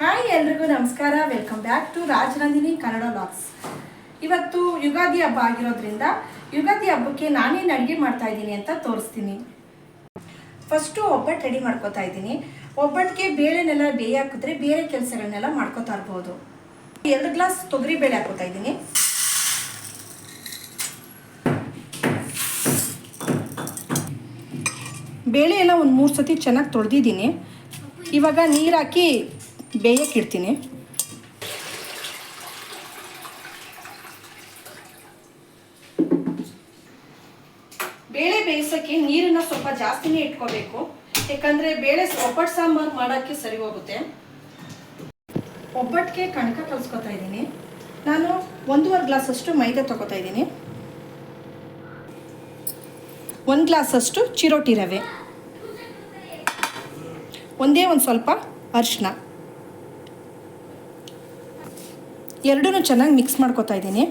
Hi ಎಲ್ರಿಗೂ ನಮಸ್ಕಾರ. Welcome back to Rajanandini Kannada logs ಇವತ್ತು ಯುಗಾದಿ ಹಬ್ಬ ಆಗಿರೋದ್ರಿಂದ ಯುಗಾದಿ ಹಬ್ಬಕ್ಕೆ ನಾನೇನು ಅಡುಗೆ ಮಾಡ್ತಾ ಇದ್ದೀನಿ ಅಂತ ತೋರಿಸ್ತೀನಿ. ಫಸ್ಟು ಒಬ್ಬಟ್ಟು ರೆಡಿ ಮಾಡ್ಕೋತಾ ಇದ್ದೀನಿ. ಒಬ್ಬಟ್ಟಿಗೆ ಬೇಳೆನೆಲ್ಲ ಬೇಯ ಹಾಕಿದ್ರೆ ಬೇರೆ ಕೆಲಸಗಳನ್ನೆಲ್ಲ ಮಾಡ್ಕೋತಾ ಇರ್ಬೋದು. ಎರಡು ಗ್ಲಾಸ್ ತೊಗರಿ ಬೇಳೆ ಹಾಕೋತಾ ಇದ್ದೀನಿ. ಬೇಳೆ ಎಲ್ಲ ಒಂದು ಮೂರು ಸತಿ ಚೆನ್ನಾಗಿ ತೊಳೆದಿದ್ದೀನಿ. ಇವಾಗ ನೀರು ಹಾಕಿ ಬೇಯಕ್ಕೆ ಇಡ್ತೀನಿ ಬೇಳೆ ಬೇಯಿಸೋಕ್ಕೆ ನೀರನ್ನು ಸ್ವಲ್ಪ ಜಾಸ್ತಿನೇ ಇಟ್ಕೋಬೇಕು. ಯಾಕಂದರೆ ಬೇಳೆ ಒಬ್ಬಟ್ಟು ಸಾಂಬಾರು ಮಾಡೋಕ್ಕೆ ಸರಿ ಹೋಗುತ್ತೆ. ಒಬ್ಬಟ್ಟಿಗೆ ಕಣಕ ಕಲಿಸ್ಕೊತಾ ಇದ್ದೀನಿ. ನಾನು ಒಂದೂವರೆ ಗ್ಲಾಸಷ್ಟು ಮೈದಾ ತಗೋತಾ ಇದ್ದೀನಿ. ಒಂದು ಗ್ಲಾಸಷ್ಟು ಚಿರೋಟಿ ರವೆ. ಒಂದೇ ಒಂದು ಸ್ವಲ್ಪ ಅರಿಶಿನ ಎರಡೂ ಚೆನ್ನಾಗಿ ಮಿಕ್ಸ್ ಮಾಡ್ಕೊತಾ ಇದ್ದೀನಿ.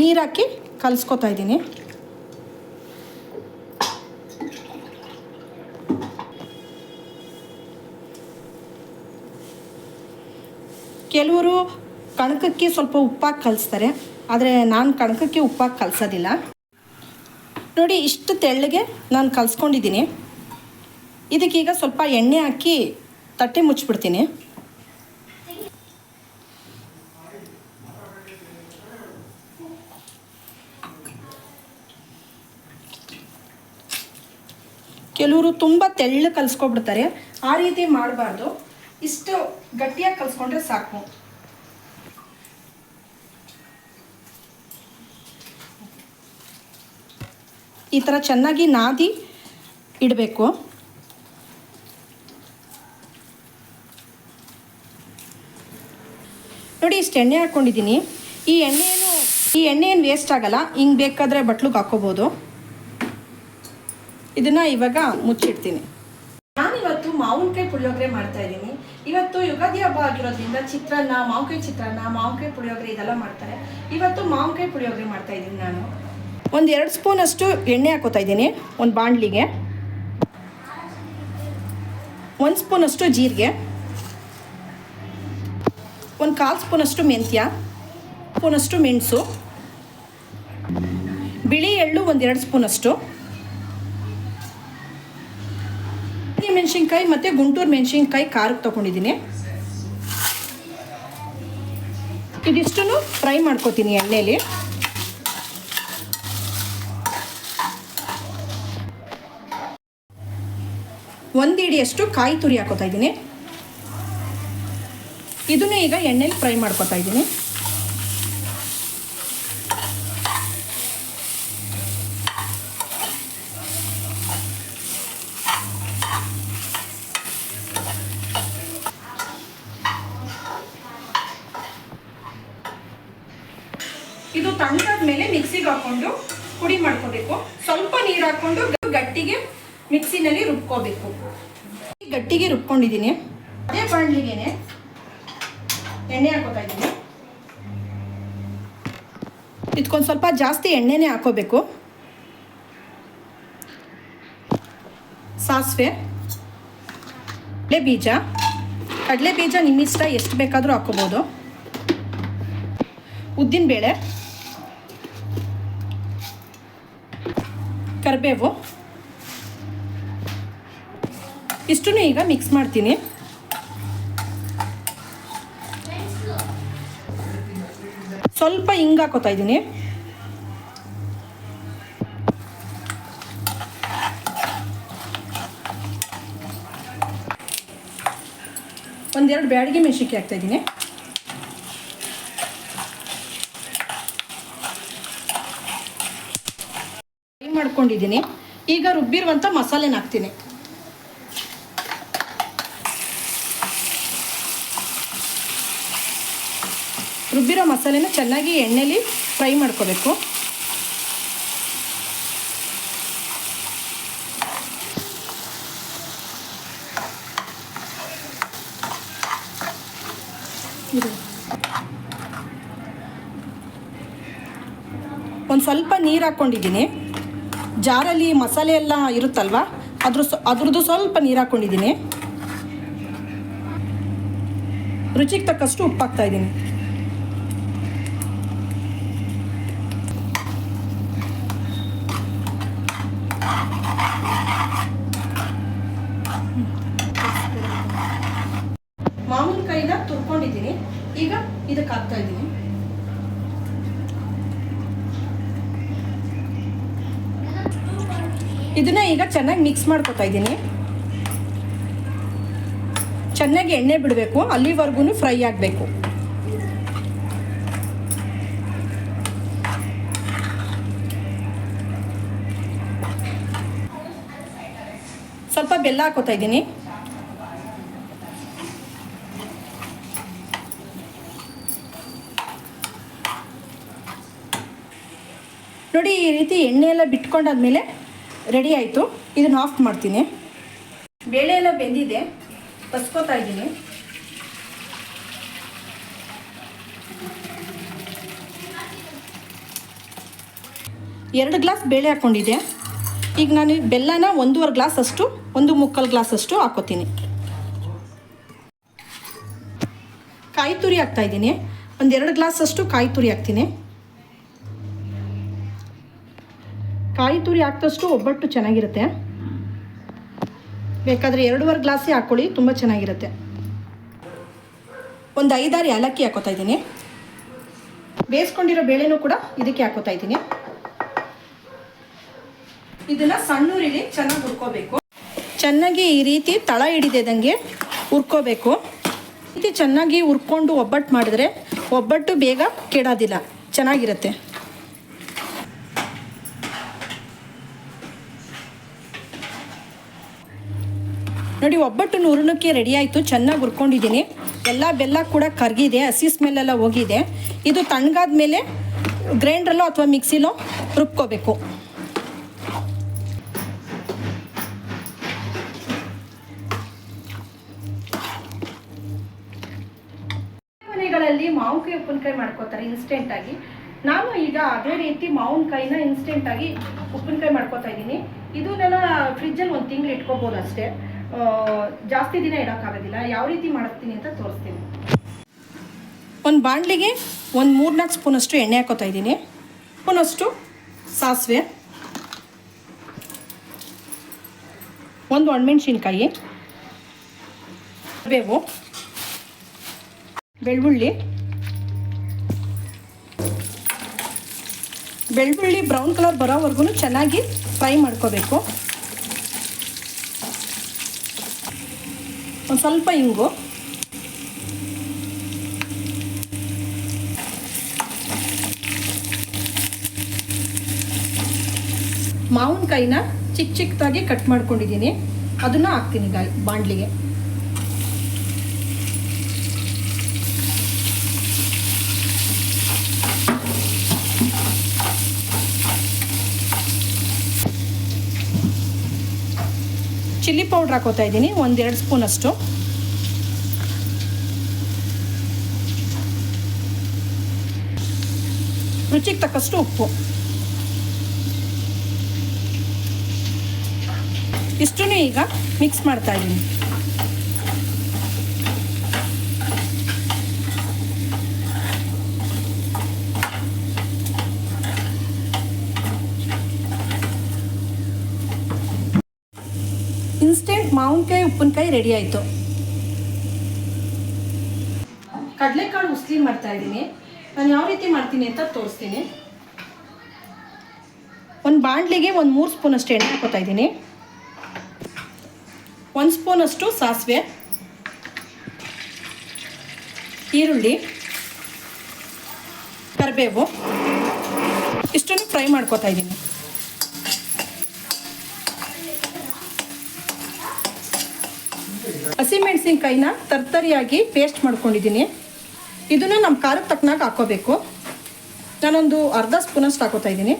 ನೀರು ಹಾಕಿ ಕಲಿಸ್ಕೊತಾ ಇದ್ದೀನಿ. ಕೆಲವರು ಕಣಕಕ್ಕೆ ಸ್ವಲ್ಪ ಉಪ್ಪಾಗಿ ಕಲಿಸ್ತಾರೆ, ಆದರೆ ನಾನು ಕಣಕಕ್ಕೆ ಉಪ್ಪಾಗಿ ಕಲಿಸೋದಿಲ್ಲ. ನೋಡಿ, ಇಷ್ಟು ತೆಳ್ಳಗೆ ನಾನು ಕಲಿಸ್ಕೊಂಡಿದ್ದೀನಿ. ಇದಕ್ಕೀಗ ಸ್ವಲ್ಪ ಎಣ್ಣೆ ಹಾಕಿ ತಟ್ಟೆ ಮುಚ್ಚಿಬಿಡ್ತೀನಿ. ಕೆಲವರು ತುಂಬ ತೆಳ್ಳು ಕಲಿಸ್ಕೊಬಿಡ್ತಾರೆ. ಆ ರೀತಿ ಮಾಡಬಾರ್ದು. ಇಷ್ಟು ಗಟ್ಟಿಯಾಗಿ ಕಲಿಸ್ಕೊಂಡ್ರೆ ಸಾಕು. ಈ ಥರ ಚೆನ್ನಾಗಿ ನಾದಿ ಇಡಬೇಕು. ನೋಡಿ, ಇಷ್ಟು ಎಣ್ಣೆ ಹಾಕ್ಕೊಂಡಿದ್ದೀನಿ ಈ ಎಣ್ಣೆಯನ್ನು, ಈ ಎಣ್ಣೆ ಏನು ವೇಸ್ಟ್ ಆಗಲ್ಲ, ಹಿಂಗೆ ಬೇಕಾದರೆ ಬಟ್ಲಿಗೆ ಹಾಕ್ಕೋಬೋದು. ಇದನ್ನು ಇವಾಗ ಮುಚ್ಚಿಡ್ತೀನಿ. ನಾನಿವತ್ತು ಮಾವಿನಕಾಯಿ ಪುಳಿಯೋಗರೆ ಮಾಡ್ತಾ ಇದ್ದೀನಿ. ಇವತ್ತು ಯುಗಾದಿ ಹಬ್ಬ ಆಗಿರೋದ್ರಿಂದ ಚಿತ್ರಾನ್ನ, ಮಾವಿನಕಾಯಿ ಚಿತ್ರಾನ್ನ, ಮಾವಿನಕಾಯಿ ಪುಳಿಯೋಗರೆ ಇದೆಲ್ಲ ಮಾಡ್ತಾರೆ. ಇವತ್ತು ಮಾವಿನಕಾಯಿ ಪುಳಿಯೋಗರೆ ಮಾಡ್ತಾ ಇದ್ದೀನಿ ನಾನು. ಒಂದು ಎರಡು ಸ್ಪೂನಷ್ಟು ಎಣ್ಣೆ ಹಾಕೋತಾ ಇದ್ದೀನಿ, ಒಂದು ಬಾಣಲಿಗೆ. ಒಂದು ಸ್ಪೂನಷ್ಟು ಜೀರಿಗೆ. ಒಂದು ಕಾಲು ಸ್ಪೂನಷ್ಟು ಮೆಂತ್ಯ, ಸ್ಪೂನಷ್ಟು ಮೆಣಸು, ಬಿಳಿ ಎಳ್ಳು ಒಂದೆರಡು ಸ್ಪೂನಷ್ಟು ಮೆಣಸಿನ್ಕಾಯಿ ಮತ್ತು ಗುಂಟೂರು ಮೆಣಸಿನ್ಕಾಯಿ ಖಾರಕ್ಕೆ ತೊಗೊಂಡಿದ್ದೀನಿ. ಇದಿಷ್ಟು ಫ್ರೈ ಮಾಡ್ಕೋತೀನಿ ಎಣ್ಣೆಯಲ್ಲಿ ಒಂದು ಇಡಿಯಷ್ಟು ಕಾಯಿ ತುರಿ ಹಾಕೋತಾ ಇದ್ದೀನಿ. ಇದನ್ನು ಈಗ ಎಣ್ಣೆಲಿ ಫ್ರೈ ಮಾಡ್ಕೊತಾ ಇದ್ದೀನಿ. ಇದು ತಣ್ಣಗಾದ ಮೇಲೆ ಮಿಕ್ಸಿಗೆ ಹಾಕೊಂಡು ಪುಡಿ ಮಾಡ್ಕೋಬೇಕು. ಸ್ವಲ್ಪ ನೀರು ಹಾಕೊಂಡು ಗಟ್ಟಿಗೆ ಮಿಕ್ಸಿನಲ್ಲಿ ರುಬ್ಕೋಬೇಕು. ಗಟ್ಟಿಗೆ ರುಬ್ಕೊಂಡಿದ್ದೀನಿ. ಅದೇ ಬಾಣಲಿಗೆನೆ. ಎಣ್ಣೆ ಹಾಕೋತಾ ಇದ್ದೀನಿ. ಸ್ವಲ್ಪ ಜಾಸ್ತಿ ಎಣ್ಣೆನೇ ಹಾಕೋಬೇಕು. ಸಾಸಿವೆ, ಕಡಲೆ ಬೀಜ. ಕಡಲೆ ಬೀಜ ನಿಮ್ಮ ಇಷ್ಟ ಎಷ್ಟು ಬೇಕಾದರೂ ಹಾಕೋಬೋದು. ಉದ್ದಿನಬೇಳೆ, ಕರಿಬೇವು. ಇಷ್ಟು ಈಗ ಮಿಕ್ಸ್ ಮಾಡ್ತೀನಿ. ಸ್ವಲ್ಪ ಹಿಂಗೆ ಹಾಕೋತಾ ಇದ್ದೀನಿ. ಒಂದೆರಡು ಬ್ಯಾಡಿಗೆ ಮೆಣಸಿಕೆ ಹಾಕ್ತಾ ಇದ್ದೀನಿ. ಮಾಡ್ಕೊಂಡಿದ್ದೀನಿ. ಈಗ ರುಬ್ಬಿರುವಂಥ ಮಸಾಲೆನ ಹಾಕ್ತೀನಿ. ರುಬ್ಬಿರೋ ಮಸಾಲೆನ ಚೆನ್ನಾಗಿ ಎಣ್ಣೆಲಿ ಫ್ರೈ ಮಾಡ್ಕೋಬೇಕು. ಒಂದು ಸ್ವಲ್ಪ ನೀರು ಹಾಕ್ಕೊಂಡಿದ್ದೀನಿ ಜಾರಲ್ಲಿ ಮಸಾಲೆ ಎಲ್ಲ ಇರುತ್ತಲ್ವ? ಅದ್ರ ಅದ್ರದ್ದು ಸ್ವಲ್ಪ ನೀರು ಹಾಕ್ಕೊಂಡಿದ್ದೀನಿ ರುಚಿಗೆ ತಕ್ಕಷ್ಟು ಉಪ್ಪಾಗ್ತಾ ಇದ್ದೀನಿ ಮಾವಿನಕಾಯಿನ ತುರ್ಕೊಂಡಿದ್ದೀನಿ ಈಗ ಇದಕ್ಕೆ ಹಾಕ್ತಾ ಇದ್ದೀನಿ ಇದನ್ನ ಈಗ ಚೆನ್ನಾಗಿ ಮಿಕ್ಸ್ ಮಾಡ್ಕೊತಾ ಇದ್ದೀನಿ. ಚೆನ್ನಾಗಿ ಎಣ್ಣೆ ಬಿಡಬೇಕು ಅಲ್ಲಿವರೆಗೂ ಫ್ರೈ ಆಗಬೇಕು. ಸ್ವಲ್ಪ ಬೆಲ್ಲ ಹಾಕೋತಾ ಇದ್ದೀನಿ. ನೋಡಿ ಈ ರೀತಿ ಎಣ್ಣೆ ಎಲ್ಲ ಬಿಟ್ಕೊಂಡಾದ್ಮೇಲೆ ರೆಡಿ ಆಯಿತು. ಇದನ್ನು ಆಫ್ ಮಾಡ್ತೀನಿ. ಬೇಳೆ ಎಲ್ಲ ಬೆಂದಿದೆ. ಬಸ್ಕೋತಾ ಇದ್ದೀನಿ. ಎರಡು ಗ್ಲಾಸ್ ಬೇಳೆ ಹಾಕ್ಕೊಂಡಿದ್ದೆ ಈಗ ನಾನು ಬೆಲ್ಲನ ಒಂದೂವರೆ ಗ್ಲಾಸ್ ಅಷ್ಟು, ಒಂದು ಮುಕ್ಕಾಲು ಗ್ಲಾಸ್ ಅಷ್ಟು ಹಾಕೋತೀನಿ. ಕಾಯಿ ತುರಿ ಹಾಕ್ತಾ ಇದ್ದೀನಿ. ಒಂದೆರಡು ಗ್ಲಾಸ್ ಅಷ್ಟು ಕಾಯಿ ತುರಿ ಹಾಕ್ತೀನಿ. ಕಾಯಿ ತುರಿ ಹಾಕಿದಷ್ಟು ಒಬ್ಬಟ್ಟು ಚೆನ್ನಾಗಿರುತ್ತೆ. ಬೇಕಾದರೆ ಎರಡೂವರೆ ಗ್ಲಾಸೇ ಹಾಕ್ಕೊಳ್ಳಿ, ತುಂಬ ಚೆನ್ನಾಗಿರುತ್ತೆ. ಒಂದು ಐದಾರು ಏಲಕ್ಕಿ ಹಾಕೋತಾ ಇದ್ದೀನಿ. ಬೇಯಿಸ್ಕೊಂಡಿರೋ ಬೇಳೆನೂ ಕೂಡ ಇದಕ್ಕೆ ಹಾಕೋತಾ ಇದ್ದೀನಿ. ಇದನ್ನು ಸಣ್ಣೂರಿಲಿ ಚೆನ್ನಾಗಿ ಹುರ್ಕೋಬೇಕು. ಚೆನ್ನಾಗಿ ಈ ರೀತಿ ತಳ ಹಿಡಿದಿದಂಗೆ ಹುರ್ಕೋಬೇಕು. ಈ ರೀತಿ ಚೆನ್ನಾಗಿ ಹುರ್ಕೊಂಡು ಒಬ್ಬಟ್ಟು ಮಾಡಿದ್ರೆ ಒಬ್ಬಟ್ಟು ಬೇಗ ಕೆಡೋದಿಲ್ಲ, ಚೆನ್ನಾಗಿರುತ್ತೆ. ನೋಡಿ, ಒಬ್ಬಟ್ಟು ನೂರನಕ್ಕೆ ರೆಡಿ ಆಯಿತು. ಚೆನ್ನಾಗಿ ಹುರ್ಕೊಂಡಿದ್ದೀನಿ. ಎಲ್ಲ ಬೆಲ್ಲ ಕೂಡ ಕರಗಿದೆ. ಹಸಿ ಸ್ಮೆಲ್ಲೆಲ್ಲ ಹೋಗಿದೆ. ಇದು ತಣ್ಣಗಾದ ಮೇಲೆ ಗ್ರೈಂಡ್ರಲ್ಲೋ ಅಥವಾ ಮಿಕ್ಸಿಲೋ ರುಬ್ಕೋಬೇಕು. ಮನೆಗಳಲ್ಲಿ ಮಾವಿನಕಾಯಿ ಉಪ್ಪಿನಕಾಯಿ ಮಾಡ್ಕೋತಾರೆ ಇನ್ಸ್ಟೆಂಟಾಗಿ ನಾನು ಈಗ ಅದೇ ರೀತಿ ಮಾವಿನಕಾಯಿನ ಇನ್ಸ್ಟೆಂಟಾಗಿ ಉಪ್ಪಿನಕಾಯಿ ಮಾಡ್ಕೋತಾ ಇದ್ದೀನಿ. ಇದನ್ನೆಲ್ಲ ಫ್ರಿಜ್ಜಲ್ಲಿ ಒಂದು ತಿಂಗಳು ಇಟ್ಕೋಬೋದು ಅಷ್ಟೇ. ಜಾಸ್ತಿ ದಿನ ಇಡೋಕ್ಕಾಗೋದಿಲ್ಲ ಯಾವ ರೀತಿ ಮಾಡಿಸ್ತೀನಿ ಅಂತ ತೋರಿಸ್ತೀನಿ. ಒಂದು ಬಾಣಲಿಗೆ ಒಂದು ಮೂರ್ನಾಲ್ಕು ಸ್ಪೂನಷ್ಟು ಎಣ್ಣೆ ಹಾಕೋತಾ ಇದ್ದೀನಿ. ಸ್ಪೂನಷ್ಟು ಸಾಸಿವೆ. ಒಂದು ಒಣಮೆಣ್ಸಿನ್ಕಾಯಿ. ಬೇವು ಬೆಳ್ಳುಳ್ಳಿ. ಬೆಳ್ಳುಳ್ಳಿ ಬ್ರೌನ್ ಕಲರ್ ಬರೋವರೆಗೂ ಚೆನ್ನಾಗಿ ಫ್ರೈ ಮಾಡ್ಕೋಬೇಕು. ಒಂದು ಸ್ವಲ್ಪ ಇಂಗು. ಮಾವಿನಕಾಯಿನ ಚಿಕ್ಕ ಚಿಕ್ಕದಾಗಿ ಕಟ್ ಮಾಡ್ಕೊಂಡಿದ್ದೀನಿ. ಅದನ್ನು ಹಾಕ್ತೀನಿ ಗಾಯ ಬಾಣಲಿಗೆ. ಚಿಲ್ಲಿ ಪೌಡ್ರ್ ಹಾಕೋತಾ ಇದ್ದೀನಿ, ಒಂದೆರಡು ಸ್ಪೂನ್ ಅಷ್ಟು. ರುಚಿಗೆ ತಕ್ಕಷ್ಟು ಉಪ್ಪು. ಇಷ್ಟು ಈಗ ಮಿಕ್ಸ್ ಮಾಡ್ತಾ ಇದ್ದೀನಿ. ಮಾವಿನಕಾಯಿ ಉಪ್ಪಿನಕಾಯಿ ರೆಡಿ ಆಯಿತು. ಕಡಲೆಕಾಳು ಉಸ್ಲಿ ಮಾಡ್ತಾ ಇದ್ದೀನಿ. ನಾನು ಯಾವ ರೀತಿ ಮಾಡ್ತೀನಿ ಅಂತ ತೋರಿಸ್ತೀನಿ. ಒಂದು ಬಾಣಲಿಗೆ ಒಂದು ಮೂರು ಸ್ಪೂನಷ್ಟು ಎಣ್ಣೆ ಹಾಕೋತಾ ಇದ್ದೀನಿ. ಒಂದು ಸ್ಪೂನಷ್ಟು ಸಾಸಿವೆ. ಈರುಳ್ಳಿ. ಕರಿಬೇವು. ಇಷ್ಟನ್ನು ಫ್ರೈ ಮಾಡ್ಕೋತಾ ಇದ್ದೀನಿ. ಹಸಿಮೆಣಸಿನ್ಕಾಯಿನ ತರ್ತರಿಯಾಗಿ ಪೇಸ್ಟ್ ಮಾಡ್ಕೊಂಡಿದ್ದೀನಿ. ಇದನ್ನು ನಮ್ಮ ಖಾರಕ್ಕೆ ತಕ್ಕನಾಗ ಹಾಕೋಬೇಕು. ನಾನೊಂದು ಅರ್ಧ ಸ್ಪೂನಷ್ಟು ಹಾಕೋತಾ ಇದ್ದೀನಿ.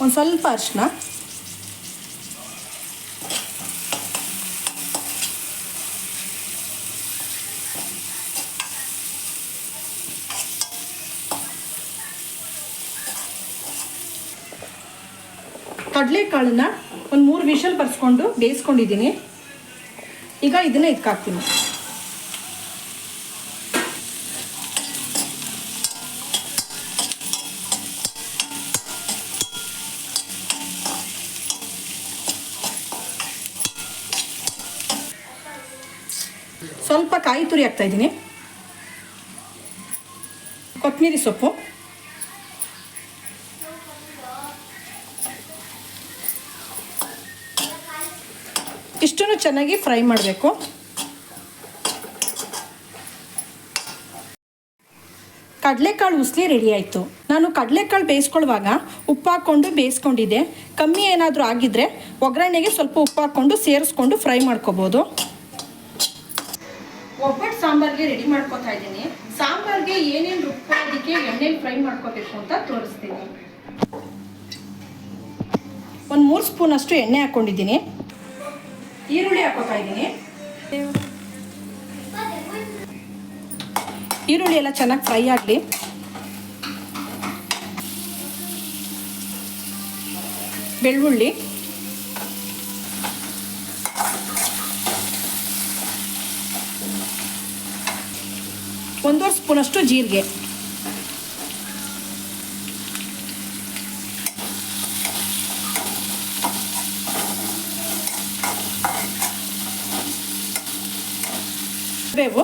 ಒಂದು ಸ್ವಲ್ಪ ಅರಿಶಿನ. ಕಡಲೆಕಾಳನ್ನ ಒಂದು ಮೂರು ವಿಷಲ್ ಬರ್ಸ್ಕೊಂಡು ಬೇಯಿಸ್ಕೊಂಡಿದ್ದೀನಿ. ಈಗ ಇದನ್ನ ಇದಕ್ಕಾಕ್ತೀನಿ ಸ್ವಲ್ಪ ಕಾಯಿ ತುರಿ ಹಾಕ್ತಾ ಇದ್ದೀನಿ. ಕೊತ್ತಂಬರಿ ಸೊಪ್ಪು ಇಷ್ಟನ್ನು ಚೆನ್ನಾಗಿ ಫ್ರೈ ಮಾಡಬೇಕು. ಕಡಲೆಕಾಳು ಉಸ್ಲಿ ರೆಡಿ ಆಯಿತು. ನಾನು ಕಡಲೆಕಾಳು ಬೇಯಿಸ್ಕೊಳ್ಳುವಾಗ ಉಪ್ಪು ಹಾಕ್ಕೊಂಡು ಬೇಯಿಸ್ಕೊಂಡಿದ್ದೆ. ಕಮ್ಮಿ ಏನಾದರೂ ಆಗಿದ್ದರೆ ಒಗ್ಗರಣೆಗೆ ಸ್ವಲ್ಪ ಉಪ್ಪು ಹಾಕ್ಕೊಂಡು ಸೇರಿಸ್ಕೊಂಡು ಫ್ರೈ ಮಾಡ್ಕೋಬೋದು. ಒಬ್ಬಟ್ಟು ಸಾಂಬಾರ್ಗೆ ರೆಡಿ ಮಾಡ್ಕೋತಾ ಇದ್ದೀನಿ. ಸಾಂಬಾರ್ಗೆ ಏನೇನು ರುಬ್ಬೋದಕ್ಕೆ ಎಣ್ಣೆಲಿ ಫ್ರೈ ಮಾಡ್ಕೋಬೇಕು ಅಂತ ತೋರಿಸ್ತೀನಿ. ಒಂದು ಮೂರು ಸ್ಪೂನ್ ಅಷ್ಟು ಎಣ್ಣೆ ಹಾಕ್ಕೊಂಡಿದ್ದೀನಿ ಈರುಳ್ಳಿ ಹಾಕೋತಾ ಇದ್ದೀನಿ. ಈರುಳ್ಳಿ ಎಲ್ಲ ಚೆನ್ನಾಗಿ ಫ್ರೈ ಆಗಲಿ. ಬೆಳ್ಳುಳ್ಳಿ. ಒಂದೂವರೆ ಸ್ಪೂನಷ್ಟು ಜೀರಿಗೆ. ಬೇವು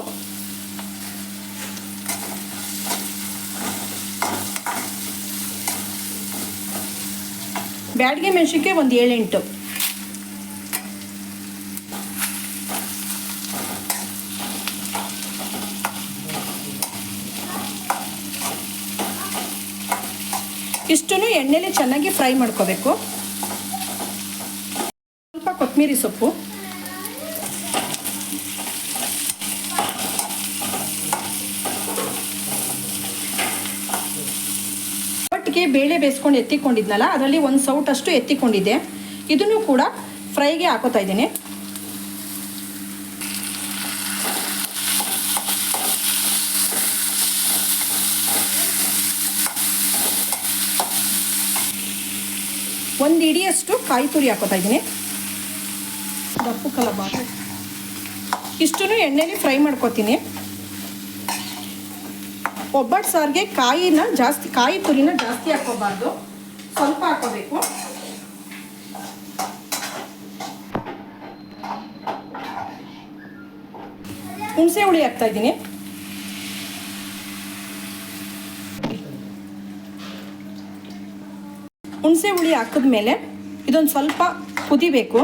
ಬ್ಯಾಡಿಗೆ ಮೆಣಸಿನ್ಕಾಯಿ ಒಂದು ಏಳೆಂಟು. ಇಷ್ಟನ್ನು ಎಣ್ಣೆಲಿ ಚೆನ್ನಾಗಿ ಫ್ರೈ ಮಾಡ್ಕೋಬೇಕು. ಸ್ವಲ್ಪ ಕೊತ್ತಂಬರಿ ಸೊಪ್ಪು. ಬೇಳೆ ಬೇಯಿಸ್ಕೊಂಡು ಎತ್ತಿಕೊಂಡಿದ್ನಲ್ಲ, ಅದರಲ್ಲಿ ಒಂದು ಸೌಟಷ್ಟು ಎತ್ತಿಕೊಂಡಿದ್ದೆ. ಇದನ್ನು ಕೂಡ ಫ್ರೈಗೆ ಹಾಕೋತಾ ಇದ್ದೀನಿ. ಒಂದು ಇಡಿಯಷ್ಟು ಕಾಯಿ ತುರಿ ಹಾಕೋತಾ ಇದ್ದೀನಿ. ದಪ್ಪು ಎಣ್ಣೆಲಿ ಫ್ರೈ ಮಾಡ್ಕೊತೀನಿ. ಒಬ್ಬಟ್ಟು ಸಾರಿಗೆ ಕಾಯಿನ ಜಾಸ್ತಿ, ಕಾಯಿ ತುರಿನ ಜಾಸ್ತಿ ಹಾಕೋಬಾರ್ದು ಸ್ವಲ್ಪ ಹಾಕೋಬೇಕು ಹುಣಸೆ ಹುಳಿ ಹಾಕ್ತಾ ಇದ್ದೀನಿ. ಹುಣಸೆ ಹುಳಿ ಹಾಕಿದ್ಮೇಲೆ ಇದೊಂದು ಸ್ವಲ್ಪ ಕುದಿಬೇಕು.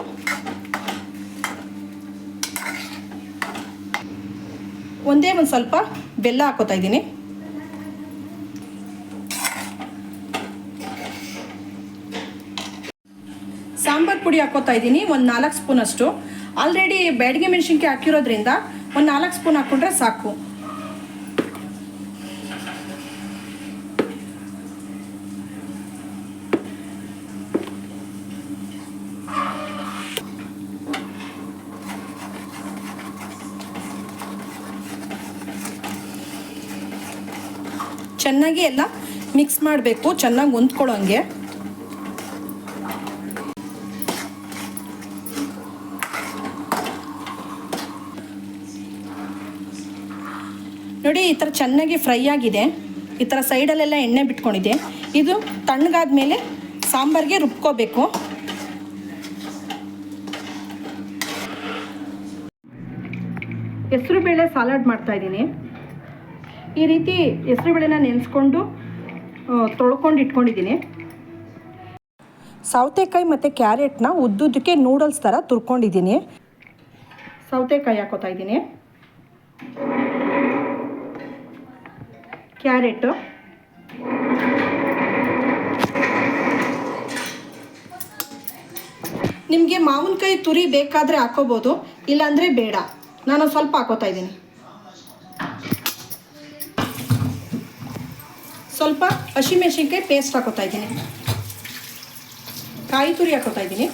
ಒಂದೇ ಒಂದು ಸ್ವಲ್ಪ ಬೆಲ್ಲ ಹಾಕೋತಾ ಇದ್ದೀನಿ. ಸಾಂಬಾರ್ ಪುಡಿ ಹಾಕೋತಾ ಇದ್ದೀನಿ, ಒಂದು ನಾಲ್ಕು ಸ್ಪೂನ್ ಅಷ್ಟು. ಆಲ್ರೆಡಿ ಬ್ಯಾಡಿಗೆ ಮೆಣಸಿನ್ಕಾಯಿ ಹಾಕಿರೋದ್ರಿಂದ ಒಂದು ನಾಲ್ಕು ಸ್ಪೂನ್ ಹಾಕ್ಕೊಂಡ್ರೆ ಸಾಕು. ಚೆನ್ನಾಗಿ ಎಲ್ಲ ಮಿಕ್ಸ್ ಮಾಡಬೇಕು, ಚೆನ್ನಾಗಿ ಹೊಂದ್ಕೊಳ್ಳೋಂಗೆ ನೋಡಿ, ಈ ಥರ ಚೆನ್ನಾಗಿ ಫ್ರೈ ಆಗಿದೆ. ಈ ಥರ ಸೈಡಲ್ಲೆಲ್ಲ ಎಣ್ಣೆ ಬಿಟ್ಕೊಂಡಿದೆ ಇದು ತಣ್ಣಗಾದ ಮೇಲೆ ಸಾಂಬಾರಿಗೆ ರುಬ್ಕೋಬೇಕು. ಹೆಸರುಬೇಳೆ ಸಾಲಾಡ್ ಮಾಡ್ತಾ ಇದ್ದೀನಿ. ಈ ರೀತಿ ಹೆಸರುಬೇಳೆನ ನೆನೆಸ್ಕೊಂಡು ತೊಳ್ಕೊಂಡು ಇಟ್ಕೊಂಡಿದ್ದೀನಿ. ಸೌತೆಕಾಯಿ ಮತ್ತು ಕ್ಯಾರೆಟ್ನ ಉದ್ದುದ್ದಕ್ಕೆ ನೂಡಲ್ಸ್ ಥರ ತುರ್ಕೊಂಡಿದ್ದೀನಿ. ಸೌತೆಕಾಯಿ ಹಾಕೋತಾ ಇದ್ದೀನಿ. ಕ್ಯಾರೆಟು. ನಿಮಗೆ ಮಾವಿನಕಾಯಿ ತುರಿ ಬೇಕಾದರೆ ಹಾಕೋಬೋದು, ಇಲ್ಲಾಂದರೆ ಬೇಡ. ನಾನು ಸ್ವಲ್ಪ ಹಾಕೋತಾ ಇದ್ದೀನಿ. ಸ್ವಲ್ಪ ಹಸಿಮೆಣಸಿನ್ಕಾಯಿ ಪೇಸ್ಟ್ ಹಾಕೋತಾ ಇದ್ದೀನಿ. ಕಾಯಿ ತುರಿ ಹಾಕೋತಾ ಇದ್ದೀನಿ.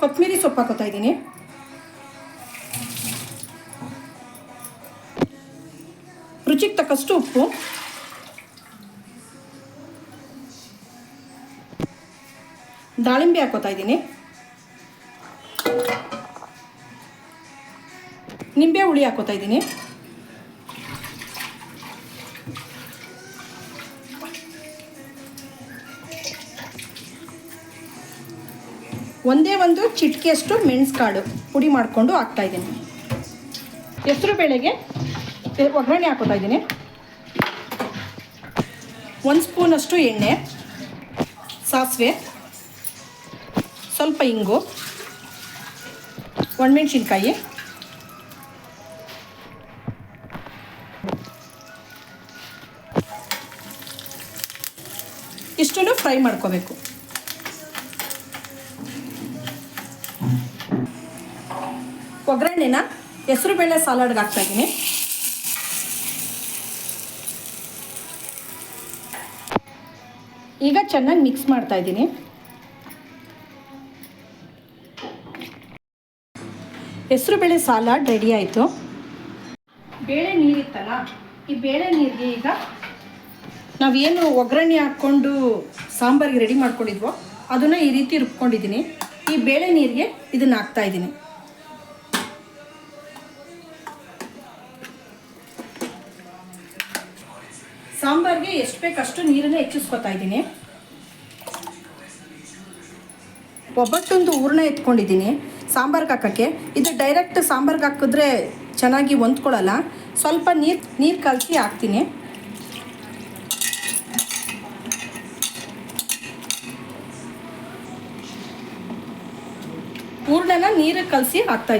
ಕೊತ್ತಂಬರಿ ಸೊಪ್ಪು ಹಾಕೋತಾ ಇದ್ದೀನಿ. ತಕ್ಕಷ್ಟು ಉಪ್ಪು. ದಾಳಿಂಬೆ ಹಾಕೋತಾ ಇದ್ದೀನಿ. ನಿಂಬೆ ಹುಳಿ ಹಾಕೋತಾ ಇದ್ದೀನಿ. ಒಂದೇ ಒಂದು ಚಿಟಿಕೆಯಷ್ಟು ಮೆಣಸ್ಕಾಳು ಪುಡಿ ಮಾಡಿಕೊಂಡು ಹಾಕ್ತಾ ಇದ್ದೀನಿ. ಹೆಸರು ಬೇಳೆಗೆ ಒಗ್ಗರಣೆ ಹಾಕೋತಾ ಇದ್ದೀನಿ. ಒಂದು ಸ್ಪೂನಷ್ಟು ಎಣ್ಣೆ, ಸಾಸಿವೆ, ಸ್ವಲ್ಪ ಇಂಗು, ಒಣಮೆಣ್ಸಿನ್ಕಾಯಿ, ಇಷ್ಟನ್ನು ಫ್ರೈ ಮಾಡ್ಕೋಬೇಕು. ಒಗ್ಗರಣೆನ ಹೆಸರುಬೇಳೆ ಸಾಲಾಡ್ಗೆ ಹಾಕ್ತಾ ಈಗ ಚೆನ್ನಾಗಿ ಮಿಕ್ಸ್ ಮಾಡ್ತಾ ಇದ್ದೀನಿ. ಹೆಸರುಬೇಳೆ ಸಾಲಾಡ್ ರೆಡಿ ಆಯಿತು. ಬೇಳೆ ನೀರಿತ್ತಲ್ಲ ಈ ಬೇಳೆ ನೀರಿಗೆ ಈಗ ನಾವೇನು ಒಗ್ಗರಣೆ ಹಾಕ್ಕೊಂಡು ಸಾಂಬಾರಿಗೆ ರೆಡಿ ಮಾಡ್ಕೊಂಡಿದ್ವೋ, ಅದನ್ನು ಈ ರೀತಿ ರುಬ್ಕೊಂಡಿದ್ದೀನಿ. ಈ ಬೇಳೆ ನೀರಿಗೆ ಇದನ್ನು ಹಾಕ್ತಾ ಎಷ್ಟು ಬೇಕಷ್ಟು ನೀರನ್ನು ಹೆಚ್ಚಿಸ್ಕೊತಾ ಇದ್ದೀನಿ. ಒಬ್ಬಟ್ಟೊಂದು ಹೂರ್ಣ ಎತ್ಕೊಂಡಿದ್ದೀನಿ ಸಾಂಬಾರ್ಗೆ ಹಾಕೋಕ್ಕೆ ಇದು ಡೈರೆಕ್ಟ್ ಸಾಂಬಾರ್ಗೆ ಹಾಕಿದ್ರೆ ಚೆನ್ನಾಗಿ ಹೊಂದ್ಕೊಳ್ಳಲ್ಲ. ಸ್ವಲ್ಪ ನೀರು ನೀರು ಕಲಸಿ ಹಾಕ್ತೀನಿ. ಹೂರ್ಣನ ನೀರಿಗೆ ಕಲಸಿ ಹಾಕ್ತಾ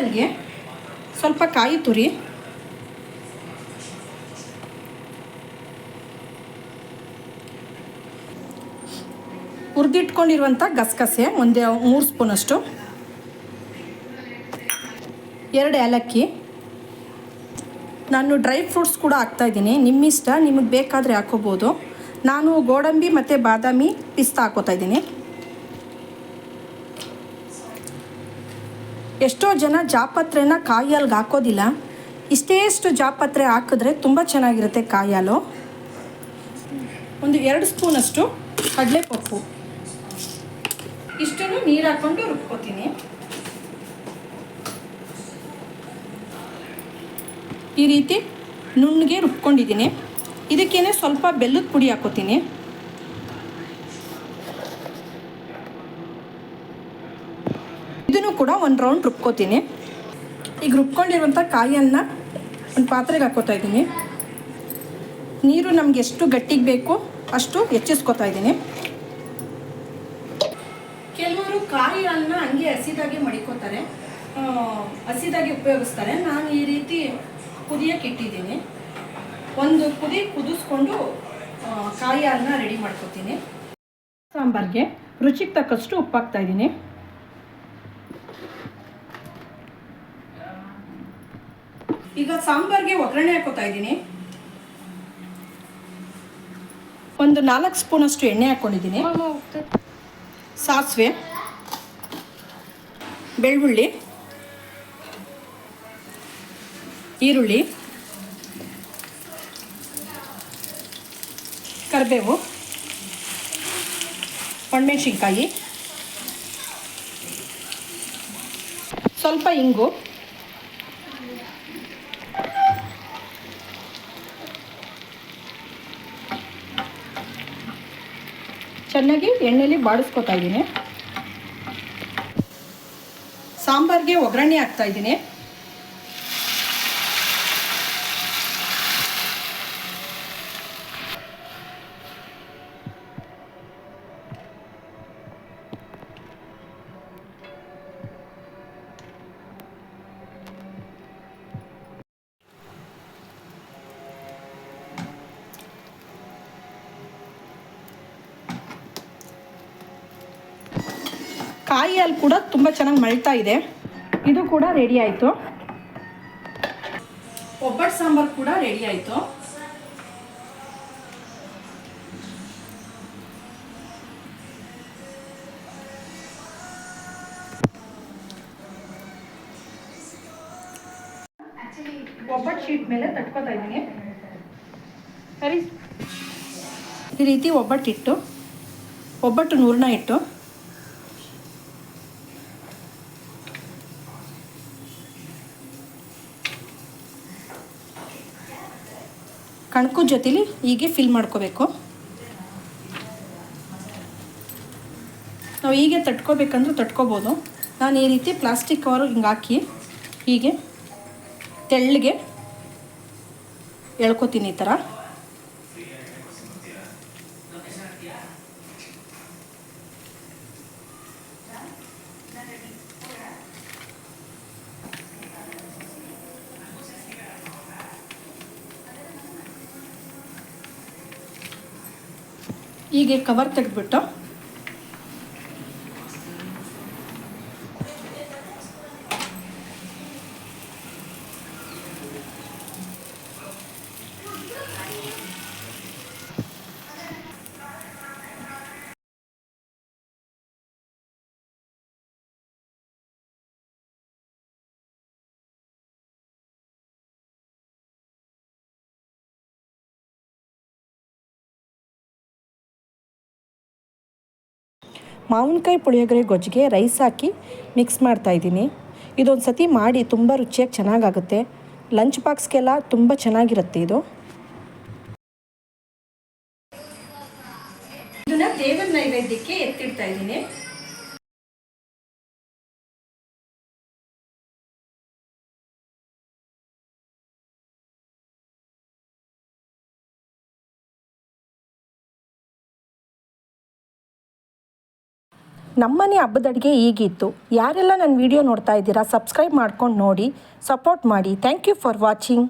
ಕಾಯಿ ಸ್ವಲ್ಪ ಕಾಯಿ ತುರಿ. ಹುರಿದಿಟ್ಕೊಂಡಿರುವಂಥ ಗಸಗಸೆ ಒಂದೇ ಮೂರು ಸ್ಪೂನಷ್ಟು. ಎರಡು ಏಲಕ್ಕಿ. ನಾನು ಡ್ರೈ ಫ್ರೂಟ್ಸ್ ಕೂಡ ಹಾಕ್ತಾ ಇದ್ದೀನಿ. ನಿಮ್ಮಿಷ್ಟ, ನಿಮಗೆ ಬೇಕಾದರೆ ಹಾಕೋಬೋದು. ನಾನು ಗೋಡಂಬಿ ಮತ್ತು ಬಾದಾಮಿ ಪಿಸ್ತಾ ಹಾಕೋತಾ ಇದ್ದೀನಿ. ಎಷ್ಟೋ ಜನ ಜಾಪತ್ರೆನ ಕಾಯಿ ಹಾಲ್ಗೆ ಹಾಕೋದಿಲ್ಲ. ಇಷ್ಟೇ ಇಷ್ಟು ಜಾಪತ್ರೆ ಹಾಕಿದ್ರೆ ತುಂಬ ಚೆನ್ನಾಗಿರುತ್ತೆ ಕಾಯಿ ಹಾಲು ಒಂದು ಎರಡು ಸ್ಪೂನಷ್ಟು ಕಡಲೆಪಪ್ಪು. ಇಷ್ಟನ್ನು ನೀರು ಹಾಕ್ಕೊಂಡು ರುಬ್ಕೋತೀನಿ. ಈ ರೀತಿ ನುಣ್ಣಗೆ ರುಬ್ಕೊಂಡಿದ್ದೀನಿ. ಇದಕ್ಕೇನೆ ಸ್ವಲ್ಪ ಬೆಲ್ಲದ ಪುಡಿ ಹಾಕೋತೀನಿ ಇದನ್ನು ಕೂಡ ಒಂದು ರೌಂಡ್ ರುಬ್ಕೋತೀನಿ. ಈಗ ರುಬ್ಕೊಂಡಿರುವಂಥ ಕಾಯಿಯನ್ನ ಒಂದು ಪಾತ್ರೆಗೆ ಹಾಕ್ಕೋತಾ ಇದ್ದೀನಿ. ನೀರು ನಮ್ಗೆ ಎಷ್ಟು ಗಟ್ಟಿಗೆ ಬೇಕು ಅಷ್ಟು ಹೆಚ್ಚಿಸ್ಕೊತಾ ಇದ್ದೀನಿ. ಕೆಲವರು ಕಾಯಿ ಹಾಲನ್ನ ಹಂಗೆ ಹಸಿದಾಗೆ ಮಡಿಕೋತಾರೆ ಹಸಿದಾಗೆ ಉಪಯೋಗಿಸ್ತಾರೆ. ನಾನು ಈ ರೀತಿ ಕುದಿಯಕ್ಕೆ ಇಟ್ಟಿದ್ದೀನಿ. ಒಂದು ಕುದಿ ಕುದಿಸ್ಕೊಂಡು ಕಾಯಿ ಹಾಲನ್ನ ರೆಡಿ ಮಾಡ್ಕೊತೀನಿ. ಸಾಂಬಾರ್ಗೆ ರುಚಿಗೆ ತಕ್ಕಷ್ಟು ಉಪ್ಪಾಕ್ತಾ ಇದ್ದೀನಿ. ಈಗ ಸಾಂಬಾರ್ಗೆ ಒಗ್ಗರಣೆ ಹಾಕೋತಾ ಇದ್ದೀನಿ. ಒಂದು ನಾಲ್ಕು ಸ್ಪೂನಷ್ಟು ಎಣ್ಣೆ ಹಾಕ್ಕೊಂಡಿದ್ದೀನಿ ಸಾಸಿವೆ ಬೆಳ್ಳುಳ್ಳಿ ಈರುಳ್ಳಿ ಕರಿಬೇವು ಒಣಮೆಣ್ಸಿನ್ಕಾಯಿ ಸ್ವಲ್ಪ ಇಂಗು. ಚೆನ್ನಾಗಿ ಎಣ್ಣೆಲಿ ಬಾಡಿಸ್ಕೊತಾ ಇದ್ದೀನಿ. ಸಾಂಬಾರ್ಗೆ ಒಗ್ಗರಣೆ ಹಾಕ್ತಾ ಇದ್ದೀನಿ. ಕಾಯಿಯಲ್ಲಿ ಕೂಡ ತುಂಬ ಚೆನ್ನಾಗಿ ಮಳ್ತಾ ಇದೆ. ಇದು ಕೂಡ ರೆಡಿ ಆಯಿತು. ಒಬ್ಬಟ್ಟು ಸಾಂಬಾರು ಕೂಡ ರೆಡಿ ಆಯಿತು. ಒಬ್ಬಟ್ಟು ಶೀಟ್ ಮೇಲೆ ತಟ್ಕೋತಾ ಇದ್ದೀನಿ. ಸರಿ. ಈ ರೀತಿ ಒಬ್ಬಟ್ಟು ಇಟ್ಟು ಒಬ್ಬಟ್ಟು ನೂರನ್ನ ಇಟ್ಟು ಕಣ್ಕು ಜೊತೆಲಿ ಹೀಗೆ ಫಿಲ್ ಮಾಡ್ಕೋಬೇಕು. ನಾವು ಹೀಗೆ ತಟ್ಕೋಬೇಕಂದ್ರೂ ತಟ್ಕೋಬೋದು. ನಾನು ಈ ರೀತಿ ಪ್ಲಾಸ್ಟಿಕ್ ಕವರು ಹಿಂಗೆ ಹಾಕಿ ಹೀಗೆ ತೆಳ್ಳಗೆ ಎಳ್ಕೊತೀನಿ ಈ ಥರ. ಹೀಗೆ ಕವರ್ ತೆಗೆದ್ಬಿಟ್ಟು ಮಾವಿನಕಾಯಿ ಪುಳಿಯೋಗರೆ ಗೊಜ್ಜಿಗೆ ರೈಸ್ ಹಾಕಿ ಮಿಕ್ಸ್ ಮಾಡ್ತಾಯಿದ್ದೀನಿ ಇದೊಂದು ಸತಿ ಮಾಡಿ ತುಂಬ ರುಚಿಯಾಗಿ ಚೆನ್ನಾಗಾಗುತ್ತೆ. ಲಂಚ್ ಬಾಕ್ಸ್ಗೆಲ್ಲ ತುಂಬ ಚೆನ್ನಾಗಿರುತ್ತೆ ಇದು. ಇದನ್ನು ದೇವರ ನೈವೇದ್ಯಕ್ಕೆ ಎತ್ತಿಡ್ತಾ ಇದ್ದೀನಿ. ನಮ್ಮನೆ ಹಬ್ಬದ ಅಡುಗೆ ಈಗಿತ್ತು. ಯಾರೆಲ್ಲ ನನ್ನ ವಿಡಿಯೋ ನೋಡ್ತಾ ಇದ್ದೀರಾ ಸಬ್ಸ್ಕ್ರೈಬ್ ಮಾಡ್ಕೊಂಡು ನೋಡಿ ಸಪೋರ್ಟ್ ಮಾಡಿ. Thank you for watching